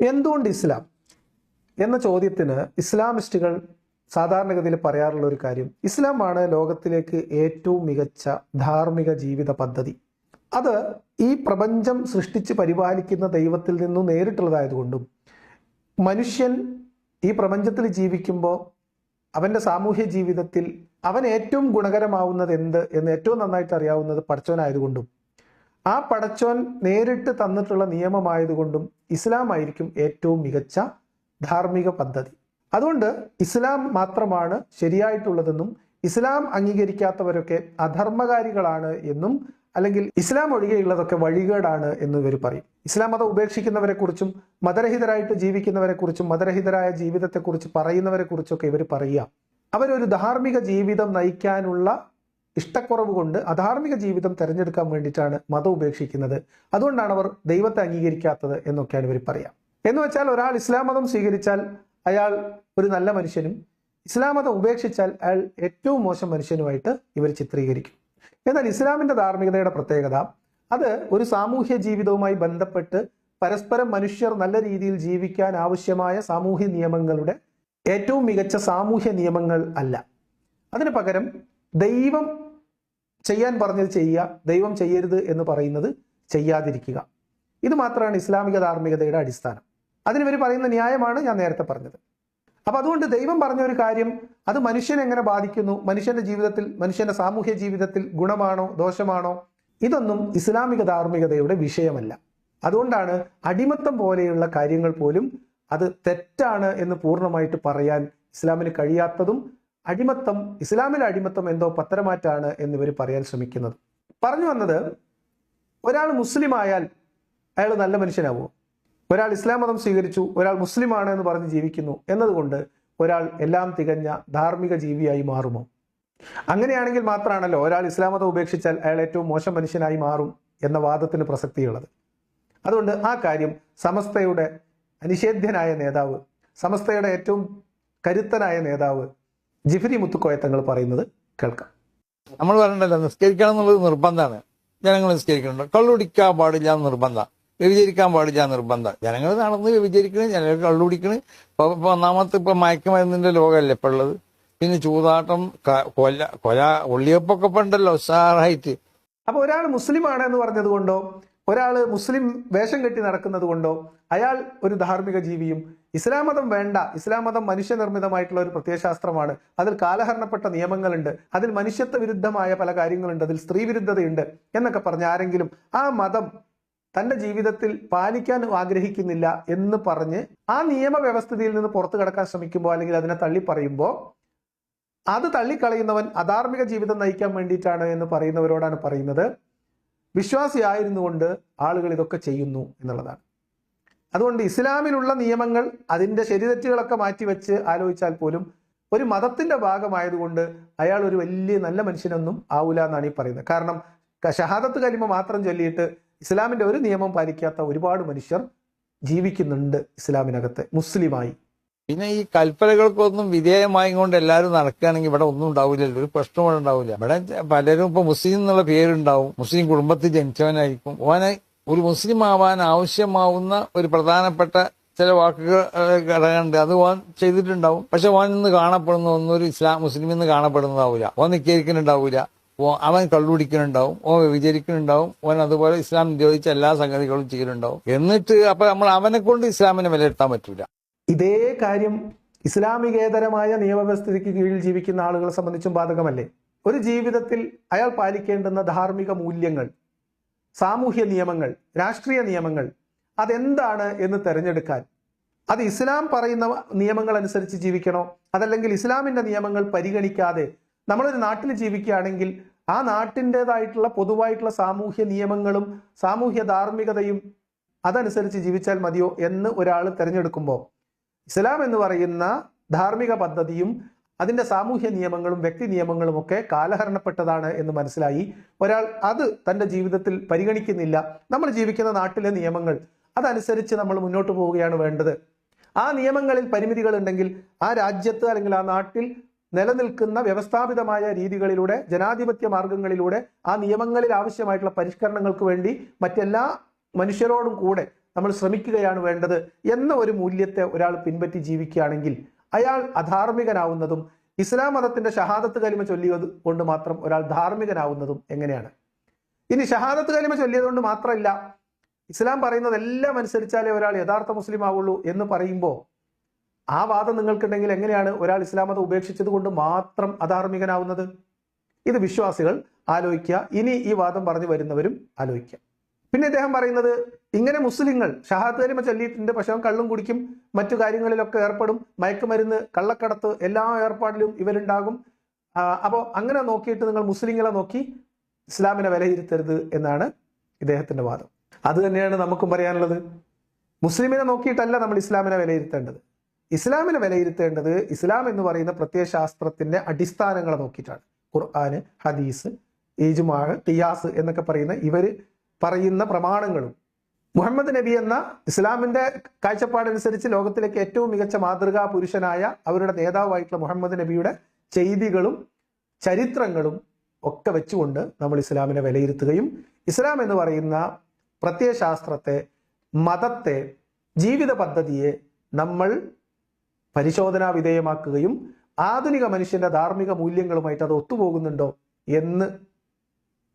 എന്തുകൊണ്ട് ഇസ്ലാം? എന്ന ചോദ്യത്തിന് ഇസ്ലാമിസ്റ്റുകൾ സാധാരണഗതിയിൽ പറയാറുള്ള ഒരു കാര്യം ഇസ്ലാമാണ് ലോകത്തിലേക്ക് ഏറ്റവും മികച്ച ധാർമ്മിക ജീവിത പദ്ധതി. അത് ഈ പ്രപഞ്ചം സൃഷ്ടിച്ച് പരിപാലിക്കുന്ന ദൈവത്തിൽ നിന്നും നേരിട്ടുള്ളതായതുകൊണ്ടും മനുഷ്യൻ ഈ പ്രപഞ്ചത്തിൽ ജീവിക്കുമ്പോൾ അവന്റെ സാമൂഹ്യ ജീവിതത്തിൽ അവൻ ഏറ്റവും ഗുണകരമാവുന്നത് എന്ത് എന്ന് ഏറ്റവും നന്നായിട്ട് അറിയാവുന്നത് പടച്ചോനായതുകൊണ്ടും ആ പടച്ചോൻ നേരിട്ട് തന്നിട്ടുള്ള നിയമമായതുകൊണ്ടും ഇസ്ലാം ആയിരിക്കും ഏറ്റവും മികച്ച ധാർമ്മിക പദ്ധതി. അതുകൊണ്ട് ഇസ്ലാം മാത്രമാണ് ശരിയായിട്ടുള്ളതെന്നും ഇസ്ലാം അംഗീകരിക്കാത്തവരൊക്കെ അധർമ്മകാരികളാണ് എന്നും അല്ലെങ്കിൽ ഇസ്ലാം ഒഴികെയുള്ളതൊക്കെ വഴികേടാണ് എന്ന് ഇവർ പറയും. ഇസ്ലാം മതം ഉപേക്ഷിക്കുന്നവരെ കുറിച്ചും മതരഹിതരായിട്ട് ജീവിക്കുന്നവരെ കുറിച്ചും മതരഹിതരായ ജീവിതത്തെക്കുറിച്ച് പറയുന്നവരെ കുറിച്ചൊക്കെ ഇവർ പറയുക. അവരൊരു ധാർമ്മിക ജീവിതം നയിക്കാനുള്ള ഇഷ്ടക്കുറവ് കൊണ്ട് അധാർമിക ജീവിതം തിരഞ്ഞെടുക്കാൻ വേണ്ടിയിട്ടാണ് മതം ഉപേക്ഷിക്കുന്നത്. അതുകൊണ്ടാണ് അവർ ദൈവത്തെ അംഗീകരിക്കാത്തത് എന്നൊക്കെയാണ് ഇവർ പറയാം. എന്ന് വെച്ചാൽ ഒരാൾ ഇസ്ലാം മതം സ്വീകരിച്ചാൽ അയാൾ ഒരു നല്ല മനുഷ്യനും ഇസ്ലാം മതം ഉപേക്ഷിച്ചാൽ അയാൾ ഏറ്റവും മോശം മനുഷ്യനുമായിട്ട് ഇവർ ചിത്രീകരിക്കും. എന്നാൽ ഇസ്ലാമിന്റെ ധാർമ്മികതയുടെ പ്രത്യേകത അത് ഒരു സാമൂഹ്യ ജീവിതവുമായി ബന്ധപ്പെട്ട് പരസ്പരം മനുഷ്യർ നല്ല രീതിയിൽ ജീവിക്കാൻ ആവശ്യമായ സാമൂഹ്യ നിയമങ്ങളുടെ ഏറ്റവും മികച്ച സാമൂഹ്യ നിയമങ്ങൾ അല്ല. അതിന് പകരം ദൈവം ചെയ്യാൻ പറഞ്ഞത് ചെയ്യുക ദൈവം ചെയ്യരുത് എന്ന് പറയുന്നത് ചെയ്യാതിരിക്കുക. ഇത് മാത്രമാണ് ഇസ്ലാമിക ധാർമ്മികതയുടെ അടിസ്ഥാനം. അതിന് ഇവർ പറയുന്ന ന്യായമാണ് ഞാൻ നേരത്തെ പറഞ്ഞത്. അപ്പൊ അതുകൊണ്ട് ദൈവം പറഞ്ഞ ഒരു കാര്യം അത് മനുഷ്യനെ എങ്ങനെ ബാധിക്കുന്നു? മനുഷ്യന്റെ ജീവിതത്തിൽ മനുഷ്യന്റെ സാമൂഹ്യ ജീവിതത്തിൽ ഗുണമാണോ ദോഷമാണോ? ഇതൊന്നും ഇസ്ലാമിക ധാർമ്മികതയുടെ വിഷയമല്ല. അതുകൊണ്ടാണ് അടിമത്തം പോലെയുള്ള കാര്യങ്ങൾ പോലും അത് തെറ്റാണ് എന്ന് പൂർണമായിട്ട് പറയാൻ ഇസ്ലാമിന് കഴിയാത്തതും അടിമത്തം ഇസ്ലാമിലെ അടിമത്തം എന്തോ പത്തരമാറ്റാണ് ഇവർ പറയാൻ ശ്രമിക്കുന്നത്. പറഞ്ഞു വന്നത് ഒരാൾ മുസ്ലിം ആയാൽ അയാൾ നല്ല മനുഷ്യനാവുമോ ഒരാൾ ഇസ്ലാം മതം സ്വീകരിച്ചു ഒരാൾ മുസ്ലിമാണ് എന്ന് പറഞ്ഞ് ജീവിക്കുന്നു എന്നതുകൊണ്ട് ഒരാൾ എല്ലാം തികഞ്ഞ ധാർമ്മിക ജീവിയായി മാറുമോ? അങ്ങനെയാണെങ്കിൽ മാത്രമാണല്ലോ ഒരാൾ ഇസ്ലാം മതം ഉപേക്ഷിച്ചാൽ അയാൾ ഏറ്റവും മോശം മനുഷ്യനായി മാറും എന്ന വാദത്തിന് പ്രസക്തിയുള്ളത്. അതുകൊണ്ട് ആ കാര്യം സമസ്തയുടെ അനിഷേധ്യനായ നേതാവ് സമസ്തയുടെ ഏറ്റവും കരുത്തനായ നേതാവ് ജിഫിരി മുത്തുക്കോയത്തങ്ങൾ പറയുന്നത് കേൾക്കാം. നമ്മൾ പറയണ്ടല്ലോ നിസ്കരിക്കണം എന്നുള്ളത് നിർബന്ധമാണ്. ജനങ്ങൾ നിസ്കരിക്കുന്നുണ്ട്. കള്ളുടിക്കാൻ പാടില്ല എന്ന് നിർബന്ധം. വ്യഭിചരിക്കാൻ പാടില്ല നിർബന്ധം. ജനങ്ങൾ നടന്ന് വ്യഭിചരിക്കണ് ജനങ്ങൾ കള്ളുടിക്കണ്. ഇപ്പൊ ഇപ്പൊ ഒന്നാമത്തെ ഇപ്പൊ മയക്കുമരുന്നിന്റെ ലോകമല്ലേ ഇപ്പൊ ഉള്ളത്? പിന്നെ ചൂതാട്ടം കൊല കൊല ഒള്ളിയപ്പൊക്കെ പണ്ടല്ലോ സാറായിട്ട് ഉഷാറായിട്ട്. അപ്പൊ ഒരാൾ മുസ്ലിമാണ് എന്ന് പറഞ്ഞത് കൊണ്ടോ ഒരാൾ മുസ്ലിം വേഷം കെട്ടി നടക്കുന്നത് കൊണ്ടോ അയാൾ ഒരു ധാർമ്മിക ജീവിയും ഇസ്ലാം മതം വേണ്ട ഇസ്ലാം മതം മനുഷ്യനിർമ്മിതമായിട്ടുള്ള ഒരു പ്രത്യയശാസ്ത്രമാണ്. അതിൽ കാലഹരണപ്പെട്ട നിയമങ്ങളുണ്ട് അതിൽ മനുഷ്യത്വ വിരുദ്ധമായ പല കാര്യങ്ങളുണ്ട് അതിൽ സ്ത്രീ വിരുദ്ധതയുണ്ട് എന്നൊക്കെ പറഞ്ഞ ആരെങ്കിലും ആ മതം തന്റെ ജീവിതത്തിൽ പാലിക്കാൻ ആഗ്രഹിക്കുന്നില്ല എന്ന് പറഞ്ഞ് ആ നിയമവ്യവസ്ഥിതിയിൽ നിന്ന് പുറത്തു കടക്കാൻ ശ്രമിക്കുമ്പോൾ അല്ലെങ്കിൽ അതിനെ തള്ളി പറയുമ്പോൾ അത് തള്ളിക്കളയുന്നവൻ അധാർമിക ജീവിതം നയിക്കാൻ വേണ്ടിയിട്ടാണ് എന്ന് പറയുന്നവരോടാണ് പറയുന്നത്. വിശ്വാസിയായിരുന്നുകൊണ്ട് ആളുകൾ ഇതൊക്കെ ചെയ്യുന്നു എന്നുള്ളതാണ്. അതുകൊണ്ട് ഇസ്ലാമിലുള്ള നിയമങ്ങൾ അതിന്റെ ശരിതെറ്റുകളൊക്കെ മാറ്റിവെച്ച് ആലോചിച്ചാൽ പോലും ഒരു മതത്തിന്റെ ഭാഗമായതുകൊണ്ട് അയാൾ ഒരു വലിയ നല്ല മനുഷ്യനൊന്നും ആവൂല എന്നാണ് ഈ പറയുന്നത്. കാരണം ഷഹാദത്ത് കലിമ മാത്രം ചൊല്ലിയിട്ട് ഇസ്ലാമിന്റെ ഒരു നിയമം പാലിക്കാത്ത ഒരുപാട് മനുഷ്യർ ജീവിക്കുന്നുണ്ട് ഇസ്ലാമിനകത്ത് മുസ്ലിമായി. പിന്നെ ഈ കൽപ്പനകൾക്കൊന്നും വിധേയമായി കൊണ്ട് എല്ലാവരും നടക്കുകയാണെങ്കിൽ ഇവിടെ ഒന്നും ഉണ്ടാവില്ലല്ലോ ഒരു പ്രശ്നം ഉണ്ടാവില്ല. ഇവിടെ പലരും ഇപ്പൊ മുസ്ലിം എന്നുള്ള പേരുണ്ടാവും. മുസ്ലിം കുടുംബത്തിൽ ജനിച്ചവനായിരിക്കും. ഓനെ ഒരു മുസ്ലിം ആവാൻ ആവശ്യമാവുന്ന ഒരു പ്രധാനപ്പെട്ട ചില വാക്കുകൾ ഘടകമുണ്ട് അത് ഓൻ ചെയ്തിട്ടുണ്ടാവും. പക്ഷെ ഓൻ ഇന്ന് കാണപ്പെടുന്ന ഒന്നൊരു ഇസ്ലാം മുസ്ലിം ഇന്ന് കാണപ്പെടുന്നതാവില്ല ഓൻ ഓ അവൻ കള്ളുപിടിക്കുന്നുണ്ടാവും. ഓ വിചരിക്കുന്നുണ്ടാവും ഓൻ അതുപോലെ ഇസ്ലാം നിരോധിച്ച എല്ലാ സംഗതികളും ചെയ്യുന്നുണ്ടാവും എന്നിട്ട് അപ്പൊ നമ്മൾ അവനെ കൊണ്ട് ഇസ്ലാമിനെ വിലയിരുത്താൻ പറ്റൂല. ഇതേ കാര്യം ഇസ്ലാമികേതരമായ നിയമവ്യവസ്ഥയ്ക്ക് കീഴിൽ ജീവിക്കുന്ന ആളുകളെ സംബന്ധിച്ചും ബാധകമല്ലേ? ഒരു ജീവിതത്തിൽ അയാൾ പാലിക്കേണ്ടുന്ന ധാർമ്മിക മൂല്യങ്ങൾ സാമൂഹ്യ നിയമങ്ങൾ രാഷ്ട്രീയ നിയമങ്ങൾ അതെന്താണ് എന്ന് തിരഞ്ഞെടുക്കാൻ. അത് ഇസ്ലാം പറയുന്ന നിയമങ്ങൾ അനുസരിച്ച് ജീവിക്കണോ? അതല്ലെങ്കിൽ ഇസ്ലാമിന്റെ നിയമങ്ങൾ പരിഗണിക്കാതെ നമ്മളൊരു നാട്ടിൽ ജീവിക്കുകയാണെങ്കിൽ ആ നാട്ടിന്റെതായിട്ടുള്ള പൊതുവായിട്ടുള്ള സാമൂഹ്യ നിയമങ്ങളും സാമൂഹ്യ ധാർമ്മികതയും അതനുസരിച്ച് ജീവിച്ചാൽ മതിയോ എന്ന് ഒരാൾ തിരഞ്ഞെടുക്കുമ്പോൾ ഇസ്ലാം എന്ന് പറയുന്ന ധാർമ്മിക പദ്ധതിയും അതിന്റെ സാമൂഹ്യ നിയമങ്ങളും വ്യക്തി നിയമങ്ങളും ഒക്കെ കാലഹരണപ്പെട്ടതാണ് എന്ന് മനസ്സിലായി. ഒരാൾ അത് തന്റെ ജീവിതത്തിൽ പരിഗണിക്കുന്നില്ല. നമ്മൾ ജീവിക്കുന്ന നാട്ടിലെ നിയമങ്ങൾ അതനുസരിച്ച് നമ്മൾ മുന്നോട്ട് പോവുകയാണ് വേണ്ടത്. ആ നിയമങ്ങളിൽ പരിമിതികൾ ഉണ്ടെങ്കിൽ ആ രാജ്യത്ത് അല്ലെങ്കിൽ ആ നാട്ടിൽ നിലനിൽക്കുന്ന വ്യവസ്ഥാപിതമായ രീതികളിലൂടെ ജനാധിപത്യ മാർഗങ്ങളിലൂടെ ആ നിയമങ്ങളിൽ ആവശ്യമായിട്ടുള്ള പരിഷ്കരണങ്ങൾക്ക് വേണ്ടി മറ്റെല്ലാ മനുഷ്യരോടും കൂടെ നമ്മൾ ശ്രമിക്കുകയാണ് വേണ്ടത് എന്ന ഒരു മൂല്യത്തെ ഒരാൾ പിൻപറ്റി ജീവിക്കുകയാണെങ്കിൽ അയാൾ അധാർമികനാവുന്നതും ഇസ്ലാം മതത്തിന്റെ ഷഹാദത്ത് കലിമ ചൊല്ലിയത് കൊണ്ട് മാത്രം ഒരാൾ ധാർമ്മികനാവുന്നതും എങ്ങനെയാണ്? ഇനി ഷഹാദത്ത് കലിമ ചൊല്ലിയത് കൊണ്ട് മാത്രമല്ല ഇസ്ലാം പറയുന്നത് എല്ലാം അനുസരിച്ചാലേ ഒരാൾ യഥാർത്ഥ മുസ്ലിം ആവുള്ളൂ എന്ന് പറയുമ്പോൾ ആ വാദം നിങ്ങൾക്കുണ്ടെങ്കിൽ എങ്ങനെയാണ് ഒരാൾ ഇസ്ലാം മതം ഉപേക്ഷിച്ചത് കൊണ്ട് മാത്രം അധാർമികനാവുന്നത്? ഇത് വിശ്വാസികൾ ആലോചിക്കുക. ഇനി ഈ വാദം പറഞ്ഞു വരുന്നവരും ആലോചിക്കുക. പിന്നെ ഇദ്ദേഹം പറയുന്നത് ഇങ്ങനെ മുസ്ലിങ്ങൾ ഷഹാദ് കലിമ ചൊല്ലിയിട്ടുണ്ട് പക്ഷെ അവൻ കള്ളും കുടിക്കും. മറ്റു കാര്യങ്ങളിലൊക്കെ ഏർപ്പെടും. മയക്കുമരുന്ന് കള്ളക്കടത്ത് എല്ലാ ഏർപ്പാടിലും ഇവരുണ്ടാകും. അപ്പോൾ അങ്ങനെ നോക്കിയിട്ട് നിങ്ങൾ മുസ്ലിങ്ങളെ നോക്കി ഇസ്ലാമിനെ വിലയിരുത്തരുത് എന്നാണ് ഇദ്ദേഹത്തിന്റെ വാദം. അത് തന്നെയാണ് നമുക്കും പറയാനുള്ളത്. മുസ്ലിമിനെ നോക്കിയിട്ടല്ല നമ്മൾ ഇസ്ലാമിനെ വിലയിരുത്തേണ്ടത്. ഇസ്ലാമിനെ വിലയിരുത്തേണ്ടത് ഇസ്ലാം എന്ന് പറയുന്ന പ്രത്യയശാസ്ത്രത്തിന്റെ അടിസ്ഥാനങ്ങളെ നോക്കിയിട്ടാണ്. ഖുർആാന് ഹദീസ് ഈജുമാ ഖിയാസ് എന്നൊക്കെ പറയുന്ന ഇവർ പറയുന്ന പ്രമാണങ്ങളും മുഹമ്മദ് നബി എന്ന ഇസ്ലാമിന്റെ കാഴ്ചപ്പാടനുസരിച്ച് ലോകത്തിലേക്ക് ഏറ്റവും മികച്ച മാതൃകാ പുരുഷനായ അവരുടെ നേതാവായിട്ടുള്ള മുഹമ്മദ് നബിയുടെ ചെയ്തികളും ചരിത്രങ്ങളും ഒക്കെ വെച്ചുകൊണ്ട് നമ്മൾ ഇസ്ലാമിനെ വിലയിരുത്തുകയും ഇസ്ലാം എന്ന് പറയുന്ന പ്രത്യയശാസ്ത്രത്തെ മതത്തെ ജീവിത പദ്ധതിയെ നമ്മൾ പരിശോധനാ വിധേയമാക്കുകയും ആധുനിക മനുഷ്യന്റെ ധാർമ്മിക മൂല്യങ്ങളുമായിട്ട് അത് ഒത്തുപോകുന്നുണ്ടോ എന്ന്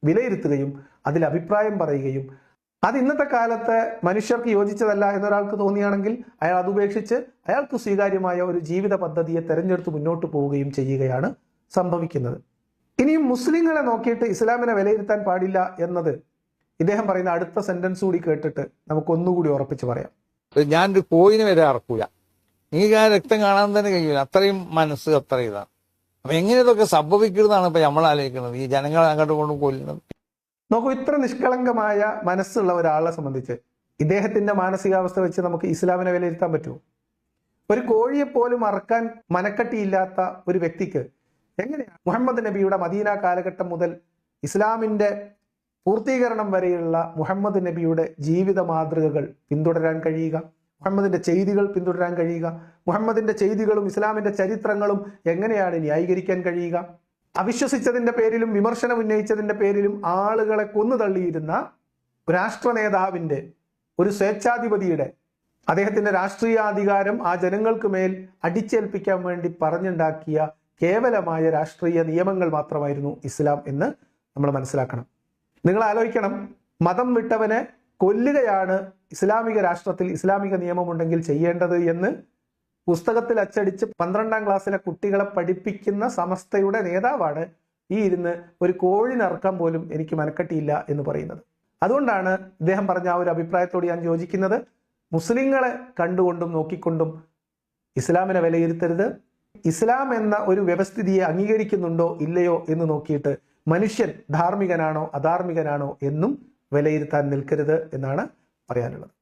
വിലയിരുത്തുകയും അതിൽ അഭിപ്രായം പറയുകയും അത് ഇന്നത്തെ കാലത്ത് മനുഷ്യർക്ക് യോജിച്ചതല്ല എന്നൊരാൾക്ക് തോന്നിയാണെങ്കിൽ അയാൾ അത് ഉപേക്ഷിച്ച് അയാൾക്ക് സ്വീകാര്യമായ ഒരു ജീവിത പദ്ധതിയെ തെരഞ്ഞെടുത്ത് മുന്നോട്ട് പോവുകയും ചെയ്യുകയാണ് സംഭവിക്കുന്നത്. ഇനിയും മുസ്ലിങ്ങളെ നോക്കിയിട്ട് ഇസ്ലാമിനെ വിലയിരുത്താൻ പാടില്ല എന്നത് ഇദ്ദേഹം പറയുന്ന അടുത്ത സെന്റൻസ് കൂടി കേട്ടിട്ട് നമുക്ക് ഒന്നുകൂടി ഉറപ്പിച്ച് പറയാം. ഞാൻ പോയിന് വരെ അറക്കൂല. എനിക്ക് ആ രക്തം കാണാൻ തന്നെ കഴിയൂല. അത്രയും മനസ്സ് അത്ര ഇതാണ്. അപ്പൊ എങ്ങനെ ഇതൊക്കെ സംഭവിക്കുന്നതാണ് ഇപ്പൊ നമ്മൾ ആലോചിക്കുന്നത് ഈ ജനങ്ങളെ അങ്ങോട്ട് കൊണ്ടും കൊല്ലുന്നത് നോക്കൂ ഇത്ര നിഷ്കളങ്കമായ മനസ്സുള്ള ഒരാളെ സംബന്ധിച്ച് ഇദ്ദേഹത്തിന്റെ മാനസികാവസ്ഥ വെച്ച് നമുക്ക് ഇസ്ലാമിനെ വിലയിരുത്താൻ പറ്റുമോ? ഒരു കോഴിയെ പോലും അറക്കാൻ മനക്കട്ടിയില്ലാത്ത ഒരു വ്യക്തിക്ക് എങ്ങനെയാണ് മുഹമ്മദ് നബിയുടെ മദീന കാലഘട്ടം മുതൽ ഇസ്ലാമിന്റെ പൂർത്തീകരണം വരെയുള്ള മുഹമ്മദ് നബിയുടെ ജീവിത മാതൃകകൾ പിന്തുടരാൻ കഴിയുക? മുഹമ്മദിന്റെ ചെയ്തികൾ പിന്തുടരാൻ കഴിയുക? മുഹമ്മദിന്റെ ചെയ്തികളും ഇസ്ലാമിന്റെ ചരിത്രങ്ങളും എങ്ങനെയാണ് ന്യായീകരിക്കാൻ കഴിയുക? അവിശ്വസിച്ചതിന്റെ പേരിലും വിമർശനം ഉന്നയിച്ചതിന്റെ പേരിലും ആളുകളെ കൊന്നു തള്ളിയിരുന്ന രാഷ്ട്ര നേതാവിന്റെ ഒരു സ്വേച്ഛാധിപതിയുടെ അദ്ദേഹത്തിന്റെ രാഷ്ട്രീയാധികാരം ആ ജനങ്ങൾക്ക് മേൽ അടിച്ചേൽപ്പിക്കാൻ വേണ്ടി പറഞ്ഞുണ്ടാക്കിയ കേവലമായ രാഷ്ട്രീയ നിയമങ്ങൾ മാത്രമായിരുന്നു ഇസ്ലാം എന്ന് നമ്മൾ മനസ്സിലാക്കണം. നിങ്ങൾ ആലോചിക്കണം മതം വിട്ടവനെ കൊല്ലുകയാണ് ഇസ്ലാമിക രാഷ്ട്രത്തിൽ ഇസ്ലാമിക നിയമമുണ്ടെങ്കിൽ ചെയ്യേണ്ടത് എന്ന് പുസ്തകത്തിൽ അച്ചടിച്ച് പന്ത്രണ്ടാം ക്ലാസ്സിലെ കുട്ടികളെ പഠിപ്പിക്കുന്ന സമസ്തയുടെ നേതാവാണ് ഈ ഇരുന്ന് ഒരു കോഴിനറക്കാൻ പോലും എനിക്ക് മനക്കട്ടിയില്ല എന്ന് പറയുന്നത്. അതുകൊണ്ടാണ് ഇദ്ദേഹം പറഞ്ഞ ആ ഒരു അഭിപ്രായത്തോട് ഞാൻ യോജിക്കുന്നത്. മുസ്ലിങ്ങളെ കണ്ടുകൊണ്ടും നോക്കിക്കൊണ്ടും ഇസ്ലാമിനെ വിലയിരുത്തരുത്. ഇസ്ലാം എന്ന ഒരു വ്യവസ്ഥിതിയെ അംഗീകരിക്കുന്നുണ്ടോ ഇല്ലയോ എന്ന് നോക്കിയിട്ട് മനുഷ്യൻ ധാർമ്മികനാണോ അധാർമികനാണോ എന്നും വിലയിരുത്താൻ നിൽക്കരുത് എന്നാണ് പറയാനുള്ളത്.